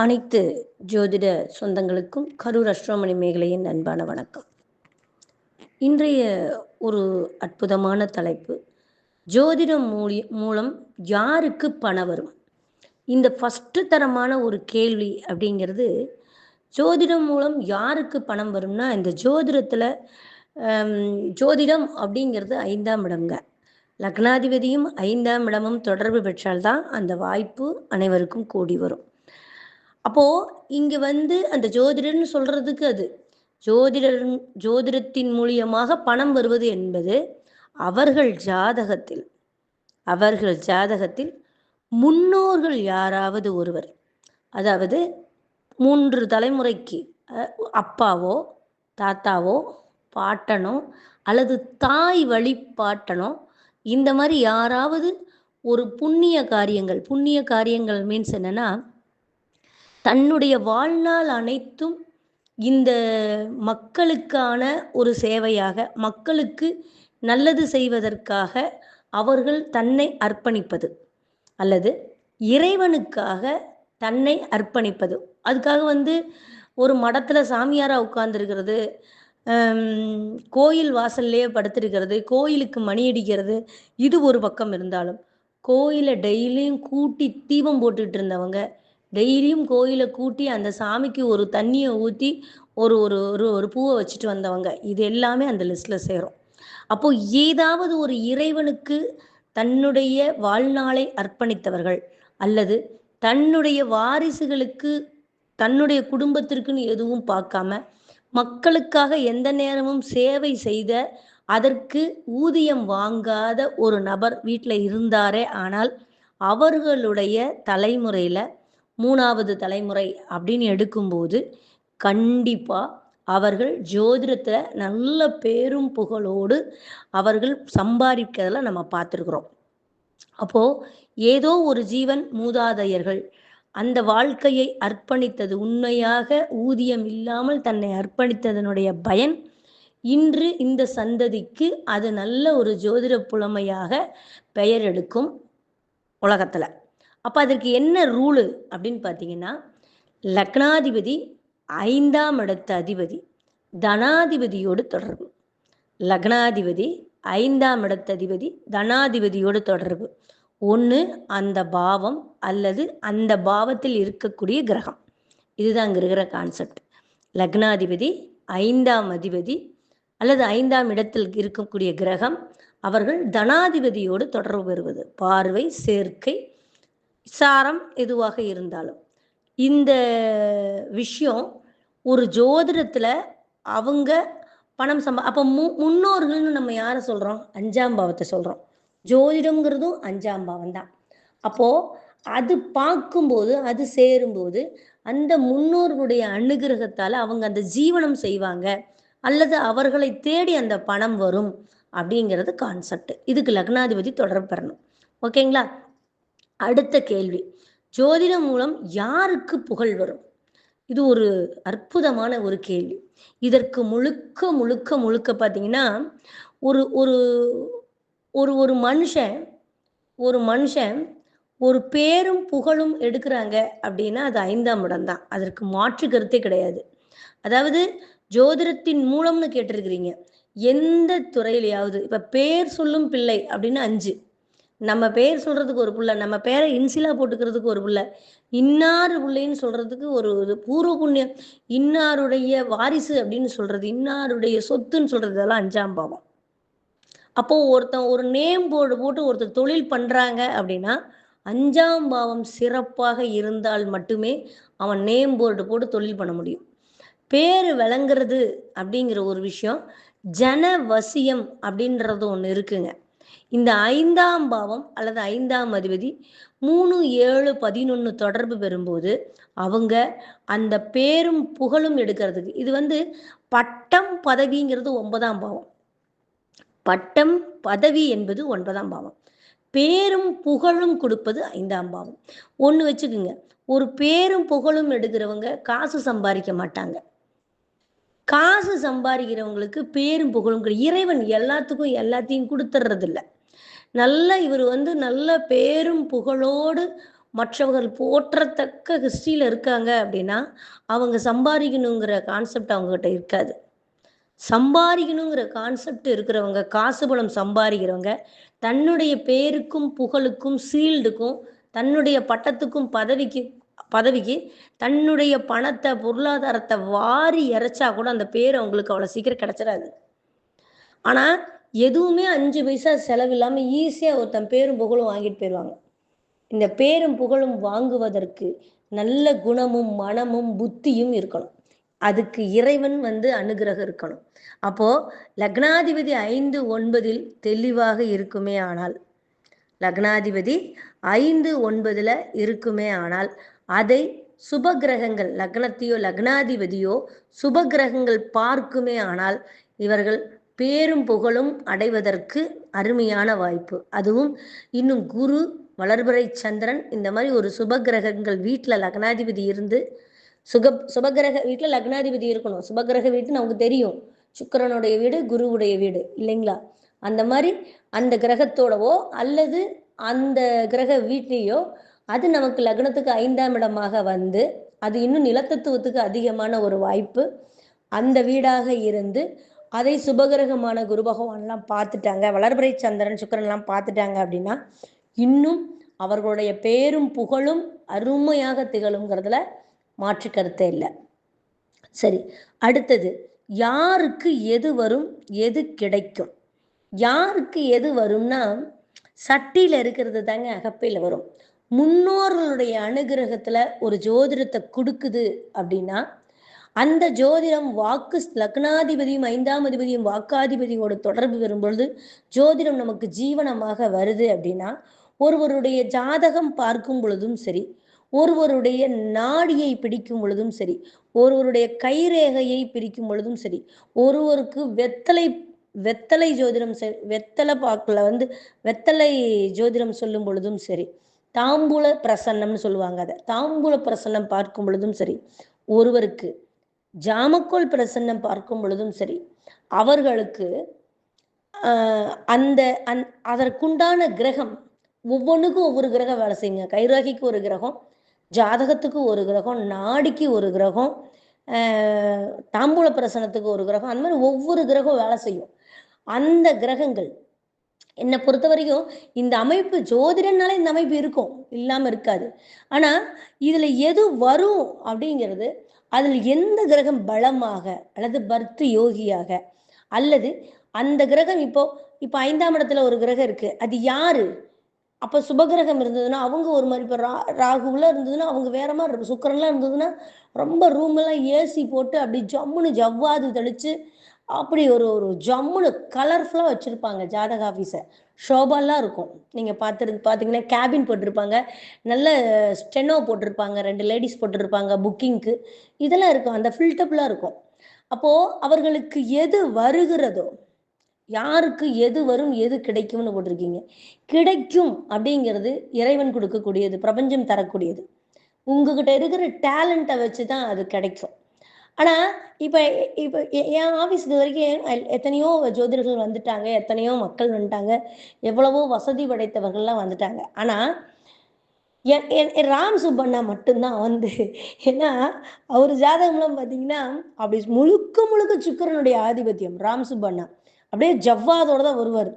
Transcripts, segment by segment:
அனைத்து ஜோதிட சொந்தங்களுக்கும் கரூர் அஸ்ட்ரோமணி மேகலையின் அன்பான வணக்கம். இன்றைய ஒரு அற்புதமான தலைப்பு ஜோதிடம் மூலி மூலம் யாருக்கு பணம் வரும்? இந்த ஃபஸ்ட்டு தரமான ஒரு கேள்வி அப்படிங்கிறது ஜோதிடம் மூலம் யாருக்கு பணம் வரும்னா இந்த ஜோதிடத்தில் ஜோதிடம் அப்படிங்கிறது ஐந்தாம் இடம்ங்க. லக்னாதிபதியும் ஐந்தாம் இடமும் தொடர்பு பெற்றால்தான் அந்த வாய்ப்பு அனைவருக்கும் கூடி வரும். அப்போ இங்கே வந்து அந்த ஜோதிடர்னு சொல்கிறதுக்கு அது. ஜோதிடர் ஜோதிடத்தின் மூலியமாக பணம் வருவது என்பது அவர்கள் ஜாதகத்தில் அவர்கள் ஜாதகத்தில் முன்னோர்கள் யாராவது ஒருவர் அதாவது மூன்று தலைமுறைக்கு அப்பாவோ தாத்தாவோ பாட்டனோ அல்லது தாய் வழிபாட்டனோ இந்த மாதிரி யாராவது ஒரு புண்ணிய காரியங்கள் புண்ணிய காரியங்கள் மீன்ஸ் என்னன்னா தன்னுடைய வாழ்நாள் அனைத்தும் இந்த மக்களுக்கான ஒரு சேவையாக மக்களுக்கு நல்லது செய்வதற்காக அவர்கள் தன்னை அர்ப்பணிப்பது அல்லது இறைவனுக்காக தன்னை அர்ப்பணிப்பது. அதுக்காக வந்து ஒரு மடத்தில் சாமியாராக உட்கார்ந்துருக்கிறது கோயில் வாசல்லையே படுத்திருக்கிறது கோயிலுக்கு மணி அடிக்கிறது இது ஒரு பக்கம் இருந்தாலும் கோயிலை டெய்லியும் கூட்டி தீபம் போட்டுக்கிட்டு இருந்தவங்க டெய்லியும் கோயிலை கூட்டி அந்த சாமிக்கு ஒரு தண்ணியை ஊற்றி ஒரு ஒரு ஒரு ஒரு பூவை வச்சுட்டு வந்தவங்க. இது எல்லாமே அந்த லிஸ்ட்டில் சேரும். அப்போ ஏதாவது ஒரு இறைவனுக்கு தன்னுடைய வாழ்நாளை அர்ப்பணித்தவர்கள் அல்லது தன்னுடைய வாரிசுகளுக்கு தன்னுடைய குடும்பத்திற்குன்னு எதுவும் பார்க்காம மக்களுக்காக எந்த நேரமும் சேவை செய்த அதற்கு ஊதியம் வாங்காத ஒரு நபர் வீட்டில் இருந்தாரே ஆனால் அவர்களுடைய தலைமுறையில் மூணாவது தலைமுறை அப்படின்னு எடுக்கும்போது கண்டிப்பாக அவர்கள் ஜோதிடத்தில் நல்ல பேரும் புகழோடு அவர்கள் சம்பாதிக்கிறதுல நம்ம பார்த்துருக்குறோம். அப்போது ஏதோ ஒரு ஜீவன் மூதாதையர்கள் அந்த வாழ்க்கையை அர்ப்பணித்தது உண்மையாக ஊதியம் இல்லாமல் தன்னை அர்ப்பணித்ததனுடைய பயன் இன்று இந்த சந்ததிக்கு அது நல்ல ஒரு ஜோதிட புலமையாக பெயர் எடுக்கும் உலகத்தில். அப்போ அதற்கு என்ன ரூலு அப்படின்னு பார்த்தீங்கன்னா லக்னாதிபதி ஐந்தாம் இடத்து அதிபதி தனாதிபதியோடு தொடர்பு. லக்னாதிபதி ஐந்தாம் இடத்து அதிபதி தனாதிபதியோடு தொடர்பு. ஒன்று அந்த பாவம் அல்லது அந்த பாவத்தில் இருக்கக்கூடிய கிரகம். இதுதான் அங்கே இருக்கிற கான்செப்ட் லக்னாதிபதி ஐந்தாம் அதிபதி அல்லது ஐந்தாம் இடத்தில் இருக்கக்கூடிய கிரகம் அவர்கள் தனாதிபதியோடு தொடர்பு பெறுவது. பார்வை சேர்க்கை சாரம் எதுவாக இருந்தாலும். இந்த விஷயம் ஒரு ஜோதிடத்தில் அவங்க பணம் சம்பா அப்போ மு முன்னோர்கள்னு நம்ம யாரை சொல்கிறோம் அஞ்சாம் பாவத்தை சொல்கிறோம் ஜோதிடம்ங்கிறதும் அஞ்சாம் பாவம் தான். அப்போது அது பார்க்கும்போது அது சேரும்போது அந்த முன்னோர்களுடைய அனுகிரகத்தால் அவங்க அந்த ஜீவனம் செய்வாங்க. அல்லது அவர்களை தேடி அந்த பணம் வரும் அப்படிங்கிறது கான்செப்ட் இதுக்கு லக்னாதிபதி தொடர்பு பெறணும். ஓகேங்களா? அடுத்த கேள்வி. ஜோதிடம் மூலம் யாருக்கு புகழ் வரும்? இது ஒரு அற்புதமான ஒரு கேள்வி. இதற்கு முழுக்க முழுக்க முழுக்க பார்த்தீங்கன்னா ஒரு ஒரு ஒரு ஒரு மனுஷன் ஒரு மனுஷன் ஒரு பேரும் புகழும் எடுக்கிறாங்க அப்படின்னா அது ஐந்தாம் இடம் தான். அதற்கு மாற்று கருத்தே கிடையாது. அதாவது ஜோதிடத்தின் மூலம்னு கேட்டிருக்கிறீங்க. எந்த துறையிலையாவது இப்போ பேர் சொல்லும் பிள்ளை அப்படின்னு அஞ்சு. நம்ம பேர் சொல்றதுக்கு ஒரு புள்ள நம்ம பேரை இன்சிலா போட்டுக்கிறதுக்கு ஒரு புள்ள. இன்னார் பிள்ளைன்னு சொல்றதுக்கு ஒரு இது பூர்வ புண்ணியம். இன்னாருடைய வாரிசு அப்படின்னு சொல்றது இன்னாருடைய சொத்துன்னு சொல்றது அதெல்லாம் அஞ்சாம் பாவம். அப்போ ஒருத்தன் ஒரு நேம் போர்டு போட்டு ஒருத்தர் தொழில் பண்றாங்க அப்படின்னா அஞ்சாம் பாவம் சிறப்பாக இருந்தால் மட்டுமே அவன் நேம் போர்டு போட்டு தொழில் பண்ண முடியும். பேர் விளங்குறது அப்படிங்கிற ஒரு விஷயம் ஜன வசியம் அப்படின்றது ஒன்று இருக்குங்க. இந்த ஐந்தாம் பாவம் அல்லது ஐந்தாம் அதிபதி மூணு ஏழு பதினொன்று தொடர்பு பெறும்போது அவங்க அந்த பேரும் புகழும் எடுக்கிறதுக்கு இது வந்து பட்டம் பதவிங்கிறது ஒன்பதாம் பாவம். பட்டம் பதவி என்பது ஒன்பதாம் பாவம். பேரும் புகழும் கொடுப்பது ஐந்தாம் பாவம். ஒன்று வச்சுக்குங்க. ஒரு பேரும் புகழும் எடுக்கிறவங்க காசு சம்பாதிக்க மாட்டாங்க. காசு சம்பாதிக்கிறவங்களுக்கு பேரும் புகழும் இறைவன் எல்லாத்துக்கும் எல்லாத்தையும் கொடுத்துட்றது இல்லை நல்ல இவர் வந்து நல்ல பேரும் புகழோடு மற்றவர்கள் போற்றத்தக்க ஹிஸ்ட்ரியில் இருக்காங்க அப்படின்னா அவங்க சம்பாதிக்கணுங்கிற கான்செப்ட் அவங்ககிட்ட இருக்காது. சம்பாதிக்கணுங்கிற கான்செப்ட் இருக்கிறவங்க காசு பணம் சம்பாதிக்கிறவங்க தன்னுடைய பேருக்கும் புகழுக்கும் சீல்டுக்கும் தன்னுடைய பட்டத்துக்கும் பதவிக்கு பதவிக்கு தன்னுடைய பணத்தை பொருளாதாரத்தை வாரி இறைச்சா கூட அந்த பேர் அவங்களுக்கு அவ்வளோ சீக்கிரம் கிடைச்சிடாது ஆனால் எதுவுமே அஞ்சு பைசா செலவில்லாமல் ஈஸியாக ஒருத்தன் பேரும் புகழும் வாங்கிட்டு போயிடுவாங்க இந்த பேரும் புகழும் வாங்குவதற்கு நல்ல குணமும் மனமும் புத்தியும் இருக்கணும். அதுக்கு இறைவன் வந்து அனுகிரகம் இருக்கணும். அப்போ லக்னாதிபதி ஐந்து ஒன்பதில் தெளிவாக இருக்குமே ஆனால் லக்னாதிபதி ஐந்து ஒன்பதுல இருக்குமே ஆனால் அதை சுபகிரகங்கள் லக்னத்தையோ லக்னாதிபதியோ சுபகிரகங்கள் பார்க்குமே ஆனால் இவர்கள் பேரும் புகழும் அடைவதற்கு அருமையான வாய்ப்பு. அதுவும் இன்னும் குரு வளர்பிறை சந்திரன் இந்த மாதிரி ஒரு சுபகிரகங்கள் வீட்டில் லக்னாதிபதி இருந்து சுக சுபகிரக வீட்டில் லக்னாதிபதி இருக்கணும். சுபகிரக வீட்டுன்னு நமக்கு தெரியும். சுக்கரனுடைய வீடு குருவுடைய வீடு இல்லைங்களா? அந்த மாதிரி அந்த கிரகத்தோடவோ அல்லது அந்த கிரக வீட்லேயோ அது நமக்கு லக்னத்துக்கு ஐந்தாம் இடமாக வந்து அது இன்னும் நிலத்தத்துவத்துக்கு அதிகமான ஒரு வாய்ப்பு. அந்த வீடாக இருந்து அதை சுபகிரகமான குரு பகவான்லாம் பார்த்துட்டாங்க. வளர்பிறை சந்திரன் சுக்கரன்லாம் பார்த்துட்டாங்க அப்படின்னா இன்னும் அவர்களுடைய பேரும் புகழும் அருமையாக திகழுங்கிறதுல மாற்று கருத்தே இல்லை. சரி அடுத்தது யாருக்கு எது வரும் எது கிடைக்கும்? யாருக்கு எது வரும்னா சட்டியில் இருக்கிறது தாங்க அகப்பையில் வரும். முன்னோர்களுடைய அனுகிரகத்தில் ஒரு ஜோதிடத்தை கொடுக்குது அப்படின்னா அந்த ஜோதிடம் வாக்கு லக்னாதிபதியும் ஐந்தாம் அதிபதியும் வாக்காதிபதியோட தொடர்பு வரும்பொழுது ஜோதிடம் நமக்கு ஜீவனமாக வருது அப்படின்னா ஒருவருடைய ஜாதகம் பார்க்கும் பொழுதும் சரி ஒருவருடைய நாடியை பிடிக்கும் பொழுதும் சரி ஒருவருடைய கைரேகையை பிரிக்கும் பொழுதும் சரி ஒருவருக்கு வெத்தலை வெத்தலை ஜோதிடம் வெத்தலை பாக்கில் வந்து வெத்தலை ஜோதிடம் சொல்லும் பொழுதும் சரி தாம்பூல பிரசன்னம்னு சொல்லுவாங்க அதை. தாம்பூல பிரசன்னம் பார்க்கும் பொழுதும் சரி ஒருவருக்கு ஜாமக்கோல் பிரசன்னம் பார்க்கும் பொழுதும் சரி அவர்களுக்கு அந்த அந் அதற்குண்டான கிரகம் ஒவ்வொன்றுக்கும் ஒவ்வொரு கிரகம் வேலை செய்யுங்க. கைராகிக்கு ஒரு கிரகம் ஜாதகத்துக்கு ஒரு கிரகம் நாடிக்கு ஒரு கிரகம் தாம்பூல பிரசனத்துக்கு ஒரு கிரகம் அந்த மாதிரி ஒவ்வொரு கிரகம் வேலை செய்யும். அந்த கிரகங்கள் என்னை பொறுத்த வரைக்கும் இந்த அமைப்பு ஜோதிடனால இந்த அமைப்பு இருக்கும் இல்லாமல் இருக்காது. ஆனால் இதில் எது வரும் அப்படிங்கிறது அதில் எந்த கிரகம் பலமாக அல்லது பர்த்து யோகியாக அல்லது அந்த கிரகம் இப்போ இப்போ ஐந்தாம் இடத்துல ஒரு கிரகம் இருக்கு அது யாரு? அப்போ சுபகிரகம் இருந்ததுன்னா அவங்க ஒரு மாதிரி இப்போ ரா ராகுல இருந்ததுன்னா அவங்க வேற மாதிரி இருக்கும் சுக்கரன்லாம் இருந்ததுன்னா ரொம்ப ரூமெல்லாம் ஏசி போட்டு அப்படி ஜம்முன்னு ஜவ்வாது தெளிச்சு அப்படி ஒரு ஒரு ஜம்முன்னு கலர்ஃபுல்லாக வச்சுருப்பாங்க ஜாதக ஆஃபீஸை ஷோபாலாம் இருக்கும். நீங்கள் பார்த்துரு பார்த்தீங்கன்னா கேபின் போட்டிருப்பாங்க. நல்ல ஸ்டெனோ போட்டிருப்பாங்க. ரெண்டு லேடிஸ் போட்டிருப்பாங்க புக்கிங்க்கு இதெல்லாம் இருக்கும். அந்த ஃபில்டப்லாம் இருக்கும். அப்போது அவர்களுக்கு எது வருகிறதோ யாருக்கு எது வரும் எது கிடைக்கும்னு போட்டிருக்கீங்க. கிடைக்கும் அப்படிங்கிறது இறைவன் கொடுக்கக்கூடியது பிரபஞ்சம் தரக்கூடியது. உங்ககிட்ட இருக்கிற டேலண்ட்டை வச்சு தான் அது கிடைக்கும். ஆனால் இப்போ இப்போ என் ஆஃபீஸ் இது வரைக்கும் எத்தனையோ ஜோதிடர்கள் வந்துட்டாங்க எத்தனையோ மக்கள் வந்துட்டாங்க எவ்வளவோ வசதி படைத்தவர்கள்லாம் வந்துட்டாங்க. ஆனால் என் ராம் சுப்பண்ணா மட்டும்தான் வந்து ஏன்னா அவர் ஜாதகம்லாம் பார்த்தீங்கன்னா அப்படி முழுக்க முழுக்க சுக்கரனுடைய ஆதிபத்தியம் ராம் சுப்பண்ணா. அப்படியே ஜவ்வாதோட தான் வருவார்.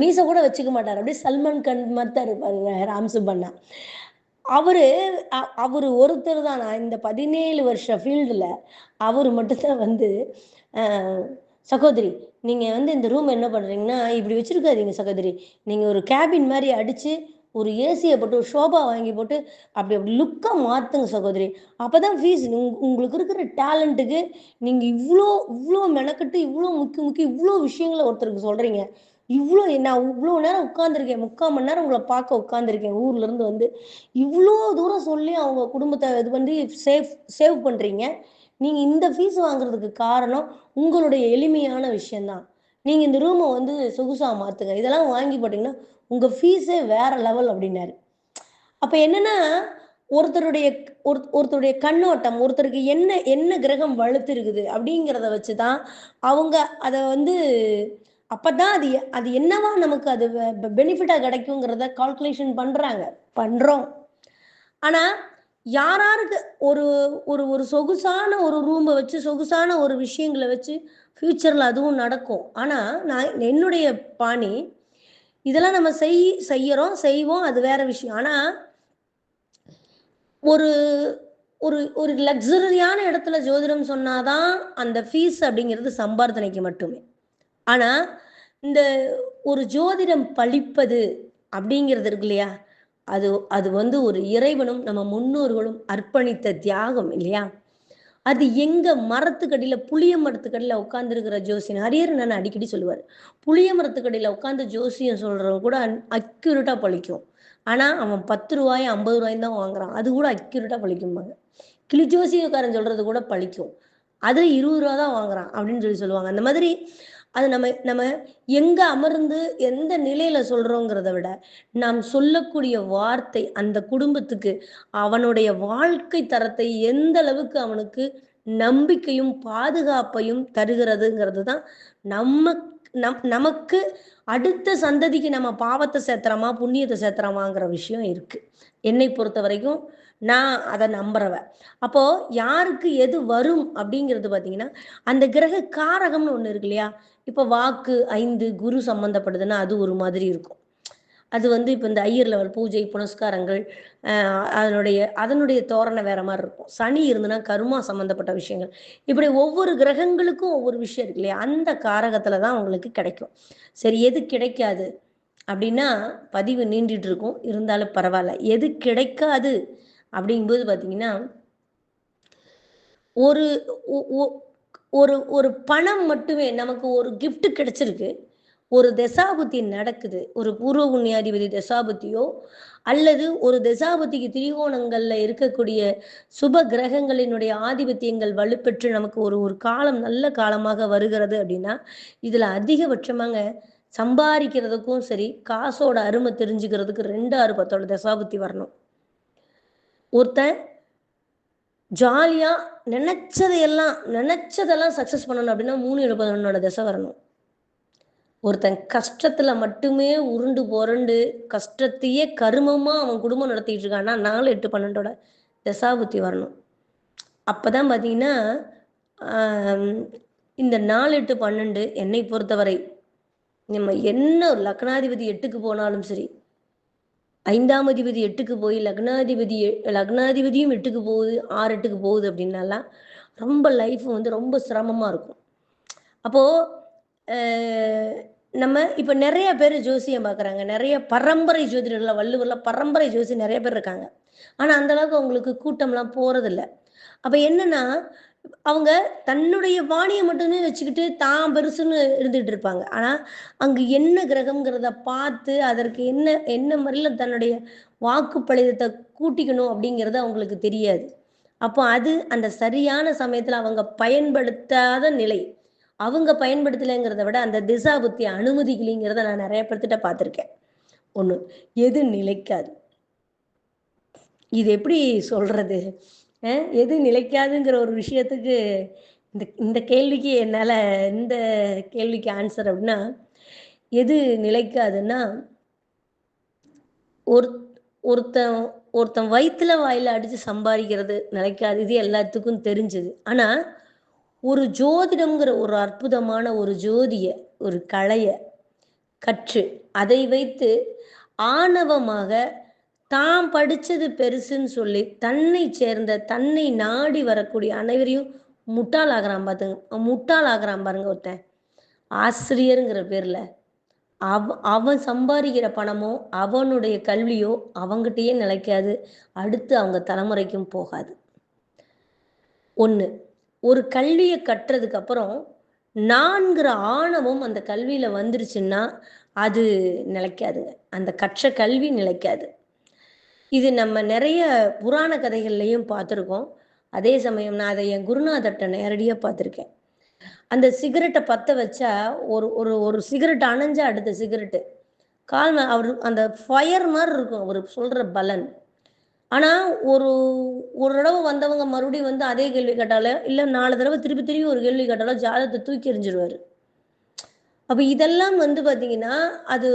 மீசை கூட வச்சுக்க மாட்டார். அப்படியே சல்மான் கண் மாதிரி தான் இருப்பார் ராம் சுப்பண்ணா. அவரு அவர் ஒருத்தர் தான். நான் இந்த பதினேழு வருஷ ஃபீல்டில் அவர் மட்டும்தான் வந்து சகோதரி நீங்கள் வந்து இந்த ரூம் என்ன பண்ணுறீங்கன்னா இப்படி வச்சுருக்காதீங்க சகோதரி. நீங்கள் ஒரு கேபின் மாதிரி அடித்து ஒரு ஏசியை போட்டு ஒரு ஷோபா வாங்கி போட்டு அப்படி அப்படி லுக்காக மாற்றுங்க சகோதரி. அப்போ தான் ஃபீஸ் உங்களுக்கு இருக்கிற டேலண்ட்டுக்கு நீங்கள் இவ்வளோ இவ்வளோ மெனக்கட்டு இவ்வளோ முக்கிய முக்கிய இவ்வளோ விஷயங்களை ஒருத்தருக்கு சொல்கிறீங்க இவ்வளோ நான் இவ்வளோ நேரம் உட்காந்துருக்கேன் முக்கால் மணி நேரம் உங்களை பார்க்க உட்காந்துருக்கேன் ஊர்லேருந்து வந்து இவ்வளோ தூரம் சொல்லி அவங்க குடும்பத்தை இது பண்ணி சேவ் சேவ் பண்ணுறீங்க நீங்கள் இந்த ஃபீஸ் வாங்குறதுக்கு காரணம் உங்களுடைய எளிமையான விஷயந்தான் நீங்கள் இந்த ரூமை வந்து சொகுசாக மாற்றுங்க இதெல்லாம் வாங்கி போட்டிங்கன்னா உங்கள் ஃபீஸே வேற லெவல் அப்படின்னாரு. அப்போ என்னன்னா ஒருத்தருடைய ஒரு ஒருத்தருடைய கண்ணோட்டம் ஒருத்தருக்கு என்ன என்ன கிரகம் வலுத்து இருக்குது அப்படிங்கிறத வச்சு தான் அவங்க அதை வந்து அப்பதான் அது எ- அது என்னவா நமக்கு அது பெனிஃபிட்டா கிடைக்குங்கிறத கால்குலேஷன் பண்றாங்க. பண்றோம். ஆனா யாராருக்கு ஒரு ஒரு ஒரு சொகுசான ஒரு ரூமை வச்சு சொகுசான ஒரு விஷயங்களை வச்சு ஃப்யூச்சரில் அதுவும் நடக்கும். ஆனா நான் என்னுடைய பாணி இதெல்லாம் நம்ம செய் செய்யறோம் செய்வோம் அது வேற விஷயம். ஆனா ஒரு ஒரு ஒரு லக்ஸரியான இடத்துல ஜோதிடம் சொன்னாதான் அந்த ஃபீஸ் அப்படிங்கிறது சம்பார்த்தனைக்கு மட்டுமே. ஆனா இந்த ஒரு ஜோதிடம் பழிப்பது அப்படிங்கிறது இருக்கு இல்லையா? அது அது வந்து ஒரு இறைவனும் நம்ம முன்னோர்களும் அர்ப்பணித்த தியாகம் இல்லையா? அது எங்க மரத்துக்கடியில புளிய மரத்துக்கடியில உட்காந்துருக்கிற ஜோசியன் ஹரியர் நான் அடிக்கடி சொல்லுவார். புளிய மரத்துக்கடியில உட்காந்து ஜோசியம் சொல்றவங்க கூட அக்யூரேட்டா பழிக்கும். ஆனா அவன் பத்து ரூபாய் ஐம்பது ரூபாயும் தான் வாங்குறான். அது கூட அக்யூரேட்டா பழிக்கும்பாங்க. கிளி ஜோசியக்காரன் சொல்றது கூட பழிக்கும். அது இருபது ரூபா தான் வாங்குறான் அப்படின்னு சொல்லி சொல்லுவாங்க. அந்த மாதிரி அது நம்ம நம்ம எங்க அமர்ந்து எந்த நிலையில சொல்றோங்கிறத விட நாம் சொல்லக்கூடிய வார்த்தை அந்த குடும்பத்துக்கு அவனுடைய வாழ்க்கை தரத்தை எந்த அளவுக்கு அவனுக்கு நம்பிக்கையும் பாதுகாப்பையும் தருகிறதுங்கிறது தான் நம்ம நம் நமக்கு அடுத்த சந்ததிக்கு நம்ம பாவத்தை சேர்த்துறோமா புண்ணியத்தை சேர்த்துறோமாங்கிற விஷயம் இருக்கு. என்னை பொறுத்த வரைக்கும் நான் அதை நம்புறவ. அப்போ யாருக்கு எது வரும் அப்படிங்கிறது பார்த்தீங்கன்னா அந்த கிரக காரகம்னு ஒன்று இருக்கு இல்லையா? இப்போ வாக்கு ஐந்து குரு சம்பந்தப்படுதுன்னா அது ஒரு மாதிரி இருக்கும். அது வந்து இப்போ இந்த ஐயர் லெவல் பூஜை புனஸ்காரங்கள் அதனுடைய அதனுடைய தோரணை வேற மாதிரி இருக்கும். சனி இருந்துன்னா கருமா சம்பந்தப்பட்ட விஷயங்கள். இப்படி ஒவ்வொரு கிரகங்களுக்கும் ஒவ்வொரு விஷயம் இருக்கு இல்லையா? அந்த காரகத்துல தான் உங்களுக்கு கிடைக்கும். சரி எது கிடைக்காது? அப்படின்னா பதிவு நீண்டிட்டு இருக்கும். இருந்தாலும் பரவாயில்ல. எது கிடைக்காது? அப்படிங்கும்போது பார்த்தீங்கன்னா ஒரு ஒரு ஒரு பணம் மட்டுமே நமக்கு ஒரு கிஃப்ட் கிடைச்சிருக்கு. ஒரு தசாபுத்தி நடக்குது. ஒரு பூர்வ புண்ணியாதிபதி தசாபுத்தியோ அல்லது ஒரு தசாபுத்திக்கு திரிகோணங்கள்ல இருக்கக்கூடிய சுப கிரகங்களினுடைய ஆதிபத்தியங்கள் வலுப்பெற்று நமக்கு ஒரு ஒரு காலம் நல்ல காலமாக வருகிறது அப்படின்னா இதுல அதிகபட்சமாங்க சம்பாதிக்கிறதுக்கும் சரி காசோட அருமை தெரிஞ்சுக்கிறதுக்கு ரெண்டு ஆறு பத்தோட தசாபுத்தி வரணும். ஒருத்தன் ஜாலியா நினைச்சதையெல்லாம் நினைச்சதெல்லாம் சக்சஸ் பண்ணணும் அப்படின்னா மூணு ஏழு பதினொன்னோட திசை வரணும். ஒருத்தன் கஷ்டத்துல மட்டுமே உருண்டு புரண்டு கஷ்டத்தையே கருமமா அவன் குடும்பம் நடத்திட்டு இருக்கான்னா நாலு எட்டு பன்னெண்டோட தசாபுத்தி வரணும். அப்பதான் பாத்தீங்கன்னா இந்த நாலு எட்டு பன்னெண்டு என்னை பொறுத்தவரை நம்ம என்ன ஒரு லக்னாதிபதி எட்டுக்கு போனாலும் சரி ஐந்தாம் அதிபதி எட்டுக்கு போய் லக்னாதிபதி லக்னாதிபதியும் எட்டுக்கு போகுது ஆறு எட்டுக்கு போகுது அப்படின்னாலாம் ரொம்ப லைஃப் வந்து ரொம்ப சிரமமா இருக்கும். அப்போ நம்ம இப்ப நிறைய பேர் ஜோசியம் பார்க்குறாங்க நிறைய பரம்பரை ஜோதிடர்ல வள்ளுவர்ல பரம்பரை ஜோசி நிறைய பேர் இருக்காங்க. ஆனா அந்த அளவுக்கு அவங்களுக்கு கூட்டம்லாம் போகிறதில்ல அப்ப என்னன்னா அவங்க தன்னுடைய வாணியை மட்டுமே வச்சுக்கிட்டு தான் பெருசுன்னு இருந்துட்டு இருப்பாங்க. ஆனா அங்கே என்ன கிரகம்ங்கிறத பார்த்து அதற்கு என்ன என்ன முறையில் தன்னுடைய வாக்குப்பளிதத்தை கூட்டிக்கணும் அப்படிங்கிறது அவங்களுக்கு தெரியாது. அப்போ அது அந்த சரியான சமயத்துல அவங்க பயன்படுத்தாத நிலை. அவங்க பயன்படுத்தலைங்கிறத விட அந்த திசா புத்தி அனுமதிக்கலைங்கிறத நான் நிறைய பேர்த்திட்ட பார்த்துருக்கேன். ஒன்று எது நிலைக்காது? இது எப்படி சொல்றது? எது நிலைக்காதுங்கிற ஒரு விஷயத்துக்கு இந்த இந்த கேள்விக்கு என்னால் இந்த கேள்விக்கு ஆன்சர் அப்படின்னா எது நிலைக்காதுன்னா ஒரு ஒருத்தன் ஒருத்தன் வயிற்றுல வாயில் அடித்து சம்பாதிக்கிறது நிலைக்காது. இது எல்லாத்துக்கும் தெரிஞ்சது. ஆனால் ஒரு ஜோதிடம்ங்கிற ஒரு அற்புதமான ஒரு ஜோதிய ஒரு கலைய கற்று அதை வைத்து ஆணவமாக தான் படித்தது பெருசுன்னு சொல்லி தன்னை சேர்ந்த தன்னை நாடி வரக்கூடிய அனைவரையும் முட்டாளாகிறான் பார்த்துங்க முட்டாளாகிறான் பாருங்க ஒருத்தன். ஆசிரியருங்கிற பேர்ல. அவ அவன் சம்பாதிக்கிற பணமோ அவனுடைய கல்வியோ அவங்கிட்டயே நிலைக்காது. அடுத்து அவங்க தலைமுறைக்கும் போகாது. ஒன்று ஒரு கல்வியை கற்றதுக்கு அப்புறம் நான்கிற ஆணவம் அந்த கல்வியில வந்துருச்சுன்னா அது நிலைக்காதுங்க. அந்த கற்ற கல்வி நிலைக்காது. இது நம்ம நிறைய புராண கதைகள்லையும் பார்த்துருக்கோம். அதே சமயம் நான் அதை என் குருநாதர்கிட்ட நேரடியாக பார்த்துருக்கேன். அந்த சிகரெட்டை பற்ற வச்சா ஒரு ஒரு ஒரு சிகரெட் அணைஞ்சா அடுத்த சிகரெட்டு. கால் அவர் அந்த ஃபயர் மாதிரி இருக்கும். அவர் சொல்ற பலன். ஆனா ஒரு ஒரு தடவை வந்தவங்க மறுபடியும் வந்து அதே கேள்வி கேட்டாலோ இல்ல நாலு தடவை திருப்பி திருப்பி ஒரு கேள்வி கேட்டாலோ ஜாதகத்தை தூக்கி எறிஞ்சிருவாரு. அப்ப இதெல்லாம் வந்து பார்த்தீங்கன்னா, அது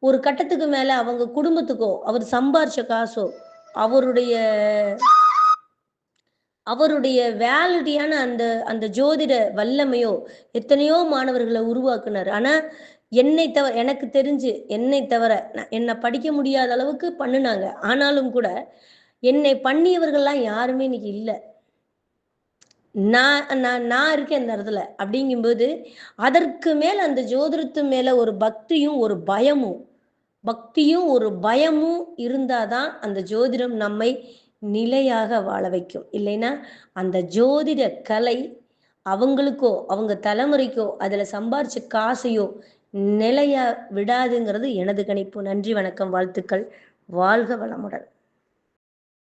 ஒரு கட்டத்துக்கு மேல அவங்க குடும்பத்துக்கோ, அவர் சம்பாரிச்ச காசோ, அவருடைய அவருடைய வேலிட்டியான அந்த அந்த ஜோதிட வல்லமையோ, எத்தனையோ மாணவர்களை உருவாக்குனார். ஆனா, என்னை தவிர எனக்கு தெரிஞ்சு என்னை தவிர என்னை படிக்க முடியாத அளவுக்கு பண்ணுனாங்க. ஆனாலும் கூட, என்னை பண்ணியவர்கள்லாம் யாருமே இன்னைக்கு இல்லை நான் நான் நான் இருக்கேன் இந்த இடத்துல. அப்படிங்கும்போது, அதற்கு மேல் அந்த ஜோதிடத்து மேல ஒரு பக்தியும், ஒரு பயமும் பக்தியும், ஒரு பயமும் இருந்தாதான் அந்த ஜோதிடம் நம்மை நிலையாக வாழ வைக்கும். இல்லைன்னா, அந்த ஜோதிட கலை அவங்களுக்கோ, அவங்க தலைமுறைக்கோ, அதில் சம்பாரிச்ச காசையோ நிலைய விடாதுங்கிறது எனது கணிப்பு. நன்றி, வணக்கம், வாழ்த்துக்கள். வாழ்க வளமுடன்.